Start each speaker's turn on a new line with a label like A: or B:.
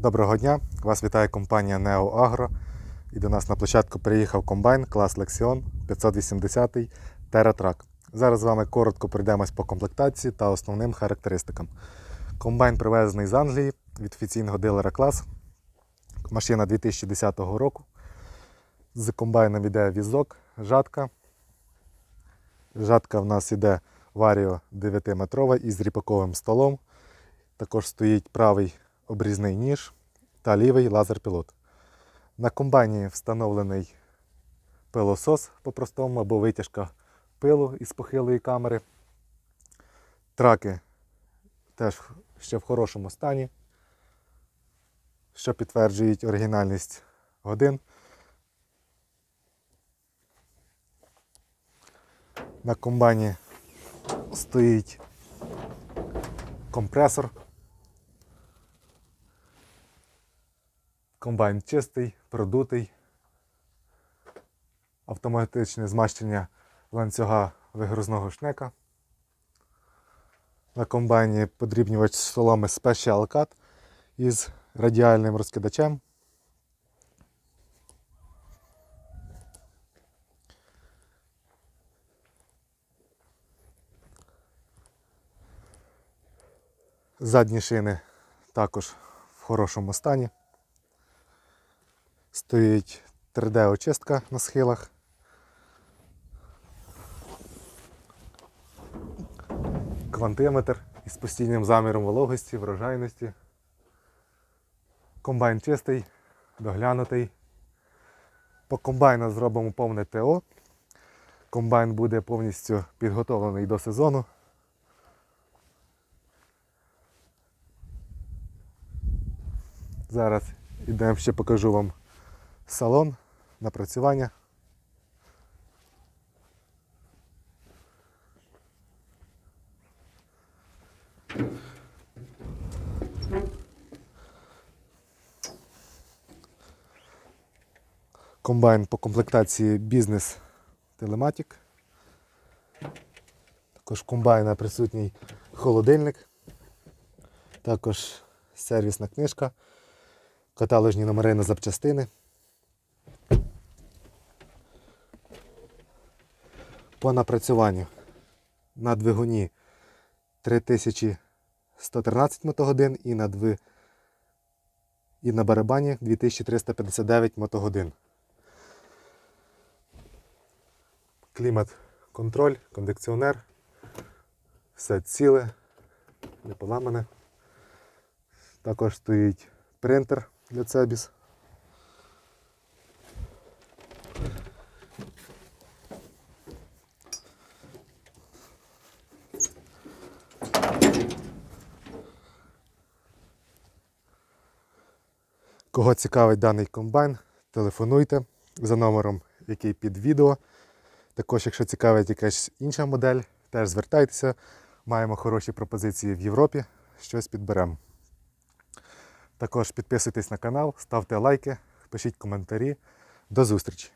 A: Доброго дня! Вас вітає компанія Neo Agro. І до нас на площадку приїхав комбайн клас Lexion 580 TerraTrack. Зараз з вами коротко пройдемось по комплектації та основним характеристикам. Комбайн привезений з Англії від офіційного дилера клас. Машина 2010 року. З комбайном йде візок, жатка. Жатка в нас йде Vario 9-метрова із ріпаковим столом. Також стоїть правий обрізний ніж та лівий лазер-пілот. На комбайні встановлений пилосос по-простому або витяжка пилу із похилої камери. Траки теж ще в хорошому стані, що підтверджують оригінальність годин. На комбайні стоїть компресор. Комбайн чистий, продутий, автоматичне змащення ланцюга вигрузного шнека. На комбайні подрібнювач соломи Special Cut із радіальним розкидачем. Задні шини також в хорошому стані. Стоїть 3D-очистка на схилах. Квантиметр із постійним заміром вологості, врожайності. Комбайн чистий, доглянутий. По комбайну зробимо повне ТО. Комбайн буде повністю підготовлений до сезону. Зараз ідемо ще покажу вам салон, напрацювання. Комбайн по комплектації бізнес телематік. Також в комбайна присутній холодильник. Також сервісна книжка, каталожні номери на запчастини. По напрацюванню на двигуні 3113 мотогодин і на, дви... і на барабані 2359 мотогодин. Клімат контроль, кондиціонер. Все ціле, не поламане. Також стоїть принтер для Цебіс. Кого цікавить даний комбайн, телефонуйте за номером, який під відео. Також, якщо цікавить якась інша модель, теж звертайтеся. Маємо хороші пропозиції в Європі, щось підберемо. Також підписуйтесь на канал, ставте лайки, пишіть коментарі. До зустрічі!